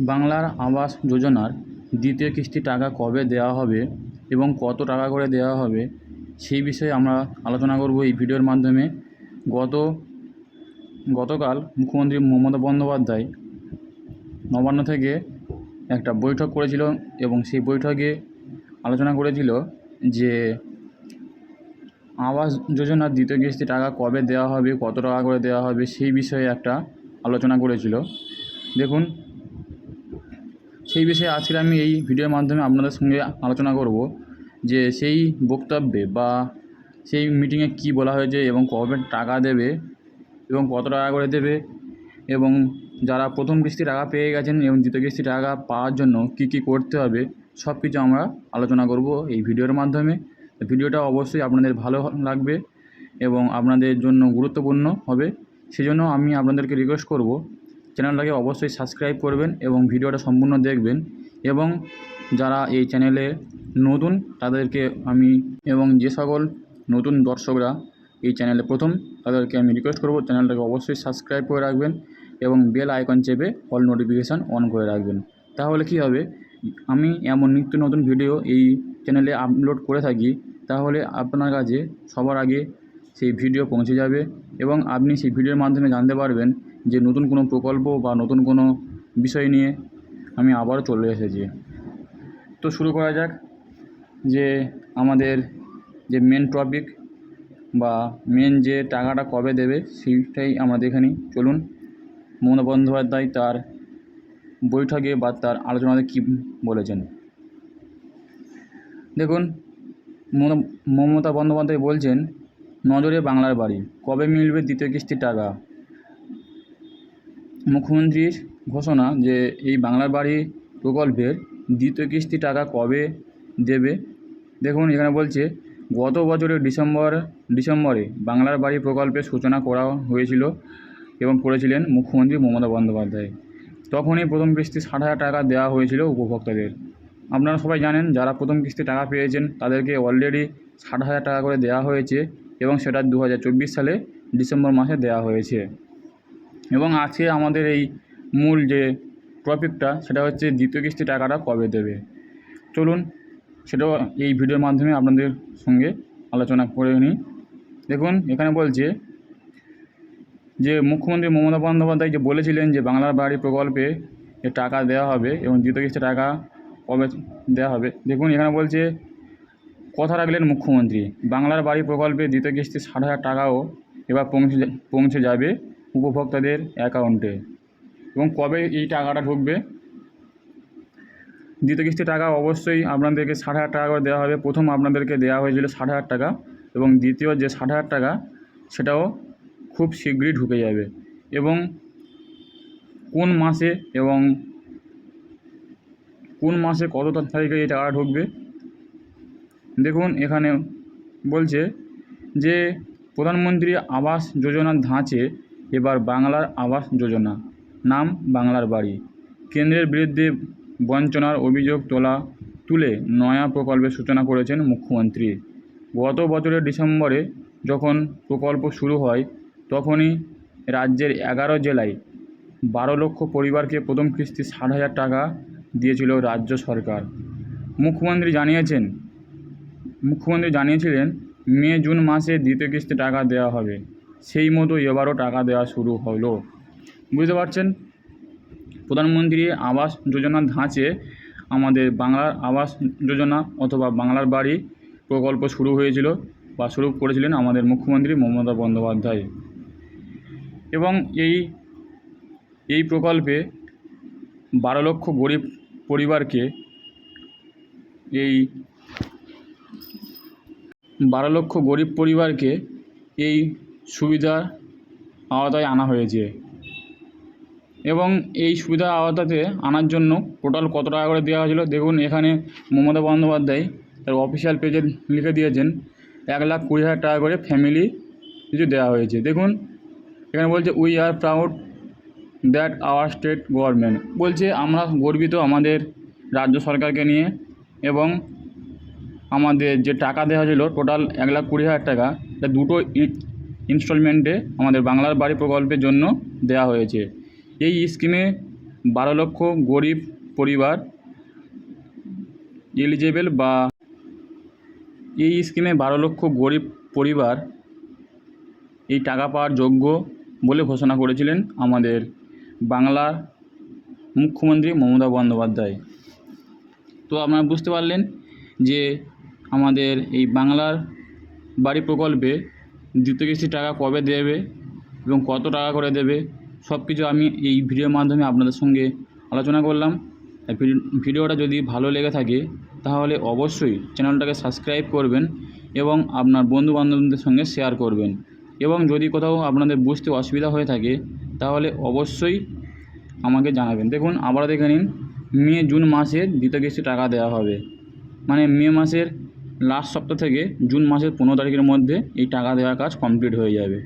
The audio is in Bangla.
বাংলার আবাস যোজনার দ্বিতীয় কিস্তি টাকা কবে দেওয়া হবে এবং কত টাকা করে দেওয়া হবে, সেই বিষয়ে আমরা আলোচনা করব এই ভিডিওর মাধ্যমে। গত, গতকাল মুখ্যমন্ত্রী মমতা বন্দ্যোপাধ্যায় নবান্ন থেকে একটা বৈঠক করেছিল এবং সেই বৈঠকে আলোচনা করেছিল যে আবাস যোজনার দ্বিতীয় কিস্তি টাকা কবে দেওয়া হবে, কত টাকা করে দেওয়া হবে, সেই বিষয়ে একটা আলোচনা করেছিল। দেখুন সেই বিষয়ে আজকে আমি এই ভিডিওর মাধ্যমে আপনাদের সঙ্গে আলোচনা করব যে সেই বক্তব্যে বা সেই মিটিংয়ে কী বলা হয়েছে এবং কবে টাকা দেবে এবং কত টাকা করে দেবে এবং যারা প্রথম কিস্তি টাকা পেয়ে গেছেন এবং দ্বিতীয় কিস্তি টাকা পাওয়ার জন্য কী কী করতে হবে সব কিছু আমরা আলোচনা করব এই ভিডিওর মাধ্যমে। ভিডিওটা অবশ্যই আপনাদের ভালো লাগবে এবং আপনাদের জন্য গুরুত্বপূর্ণ হবে। সেজন্য আমি আপনাদেরকে রিকোয়েস্ট করব চ্যানেলটাকে অবশ্যই সাবস্ক্রাইব করবেন এবং ভিডিওটা সম্পূর্ণ দেখবেন এবং যারা এই চ্যানেলে নতুন তাদেরকে আমি এবং যে সকল নতুন দর্শকরা এই চ্যানেলে প্রথম তাদেরকে আমি রিকোয়েস্ট করব, চ্যানেলটাকে অবশ্যই সাবস্ক্রাইব করে রাখবেন এবং বেল আইকন চেপে অল নোটিফিকেশান অন করে রাখবেন। তাহলে কী হবে? আমি এমন নিত্য নতুন ভিডিও এই চ্যানেলে আপলোড করে থাকি, তাহলে আপনার কাছে সবার আগে সেই ভিডিও পৌঁছে যাবে এবং আপনি সেই ভিডিওর মাধ্যমে জানতে পারবেন যে নতুন কোনো প্রকল্প বা নতুন কোনো বিষয় নিয়ে আমি আবারও চলে এসেছি। তো শুরু করা যাক যে আমাদের যে মেন টপিক বা মেন যে টাকাটা কবে দেবে সেইটাই আমরা দেখে নিই চলুন। মমতা বন্দ্যোপাধ্যায় তার বৈঠকে বা তার আলোচনাতে কী বলেছেন? দেখুন মম- মমতা বন্দ্যোপাধ্যায় বলছেন, নজরে বাংলার বাড়ি, কবে মিলবে দ্বিতীয় কিস্তির টাকা? মুখ্যমন্ত্রীর ঘোষণা যে এই বাংলার বাড়ি প্রকল্পের দ্বিতীয় কিস্তি টাকা কবে দেবে? দেখুন, এখানে বলছে, গত বছরের ডিসেম্বর, ডিসেম্বরে বাংলার বাড়ি প্রকল্পের সূচনা করা হয়েছিল এবং করেছিলেন মুখ্যমন্ত্রী মমতা বন্দ্যোপাধ্যায়। তখনই প্রথম কিস্তি ষাট হাজার টাকা দেওয়া হয়েছিল উপভোক্তাদের। আপনারা সবাই জানেন, যারা প্রথম কিস্তি টাকা পেয়েছেন, তাদেরকে অলরেডি ষাট হাজার টাকা করে দেওয়া হয়েছে এবং সেটা দু হাজার চব্বিশ সালে ডিসেম্বর মাসে দেওয়া হয়েছে। এবং আছে আমাদের এই মূল যে টপিকটা, সেটা হচ্ছে দ্বিতীয় কিস্তি টাকাটা কবে দেবে? চলুন, সেটাও এই ভিডিওর মাধ্যমে আপনাদের সঙ্গে আলোচনা করে নিই। দেখুন, এখানে বলছে যে, মুখ্যমন্ত্রী মমতা বন্দ্যোপাধ্যায় যে বলেছিলেন যে, বাংলার বাড়ি প্রকল্পে যে টাকা দেওয়া হবে এবং দ্বিতীয় কিস্তি টাকা কবে দেওয়া হবে। দেখুন, এখানে বলছে, কথা রাখলেন মুখ্যমন্ত্রী, বাংলার বাড়ি প্রকল্পে দ্বিতীয় কিস্তি ষাট হাজার টাকাও এবার পৌঁছে পৌঁছে যাবে উপভোক্তাদের অ্যাকাউন্টে। এবং কবে এই টাকাটা ঢুকবে? দ্বিতীয় কিস্তি টাকা অবশ্যই আপনাদেরকে ষাট হাজার টাকা করে দেওয়া হবে। প্রথম আপনাদেরকে দেওয়া হয়েছিল ষাট হাজার টাকা এবং দ্বিতীয় যে ষাট হাজার টাকা, সেটাও খুব শীঘ্রই ঢুকে যাবে। এবং কোন মাসে এবং কোন মাসে কত তারিখে এই টাকা ঢুকবে? দেখুন, এখানে বলছে যে প্রধানমন্ত্রী আবাস যোজনার ধাঁচে এবার বাংলার আবাস যোজনা, নাম বাংলার বাড়ি। কেন্দ্রের বিরুদ্ধে বঞ্চনার অভিযোগ তোলা তুলে নয়া প্রকল্পের সূচনা করেছেন মুখ্যমন্ত্রী। গত বছরের ডিসেম্বরে যখন প্রকল্প শুরু হয়, তখনই রাজ্যের এগারো জেলায় বারো লক্ষ পরিবারকে প্রথম কিস্তি ষাট হাজার টাকা দিয়েছিল রাজ্য সরকার। মুখ্যমন্ত্রী জানিয়েছেন, মুখ্যমন্ত্রী জানিয়েছিলেন মে জুন মাসে দ্বিতীয় কিস্তি টাকা দেওয়া হবে। সেই মতো এবারও টাকা দেওয়া শুরু হলো। বুঝতে পারছেন? প্রধানমন্ত্রী আবাস যোজনার ধাঁচে আমাদের বাংলার আবাস যোজনা অথবা বাংলার বাড়ি প্রকল্প শুরু হয়েছিল বা শুরু করেছিলেন আমাদের মুখ্যমন্ত্রী মমতা বন্দ্যোপাধ্যায়। এবং এই এই প্রকল্পে বারো লক্ষ গরিব পরিবারকে এই বারো লক্ষ গরিব পরিবারকে এই সুবিধার আওতায় আনা হয়েছে। এবং এই সুবিধার আওতাতে আনার জন্য টোটাল কত টাকা করে দেওয়া হয়েছিল? দেখুন, এখানে মমতা বন্দ্যোপাধ্যায় তার অফিসিয়াল পেজে লিখে দিয়েছেন, এক লাখ কুড়ি হাজার টাকা করে ফ্যামিলি কিছু দেওয়া হয়েছে। দেখুন, এখানে বলছে we are proud that our state government বলছে, আমরা গর্বিত আমাদের রাজ্য সরকারকে নিয়ে এবং আমাদের যে টাকা দেওয়া হয়েছিল টোটাল এক লাখ কুড়ি হাজার টাকা, তা দুটো ইনস্টলমেন্টে আমাদের বাংলার বাড়ি প্রকল্পের জন্য দেওয়া হয়েছে। এই স্কিমে বারো লক্ষ গরিব পরিবার এলিজেবেল বা এই স্কিমে বারো লক্ষ গরিব পরিবার এই টাকা পাওয়ার যোগ্য বলে ঘোষণা করেছিলেন আমাদের বাংলার মুখ্যমন্ত্রী মমতা বন্দ্যোপাধ্যায়। তো আপনারা বুঝতে পারলেন যে আমাদের এই বাংলার বাড়ি প্রকল্পে দ্বিতীয় কিস্তির টাকা কবে দেবে এবং কত টাকা করে দেবে, সব কিছু আমি এই ভিডিওর মাধ্যমে আপনাদের সঙ্গে আলোচনা করলাম। ভিডিওটা যদি ভালো লেগে থাকে, তাহলে অবশ্যই চ্যানেলটাকে সাবস্ক্রাইব করবেন এবং আপনার বন্ধু বান্ধবদের সঙ্গে শেয়ার করবেন। এবং যদি কোথাও আপনাদের বুঝতে অসুবিধা হয়ে থাকে, তাহলে অবশ্যই আমাকে জানাবেন। দেখুন আবার দেখে নিন, মে, জুন মাসের দ্বিতীয় কিস্তি টাকা দেওয়া হবে। মানে মে মাসের লাস্ট সপ্তাহ থেকে জুন মাসের পনেরো তারিখের মধ্যে এই টাকা দেওয়ার কাজ কমপ্লিট হয়ে যাবে।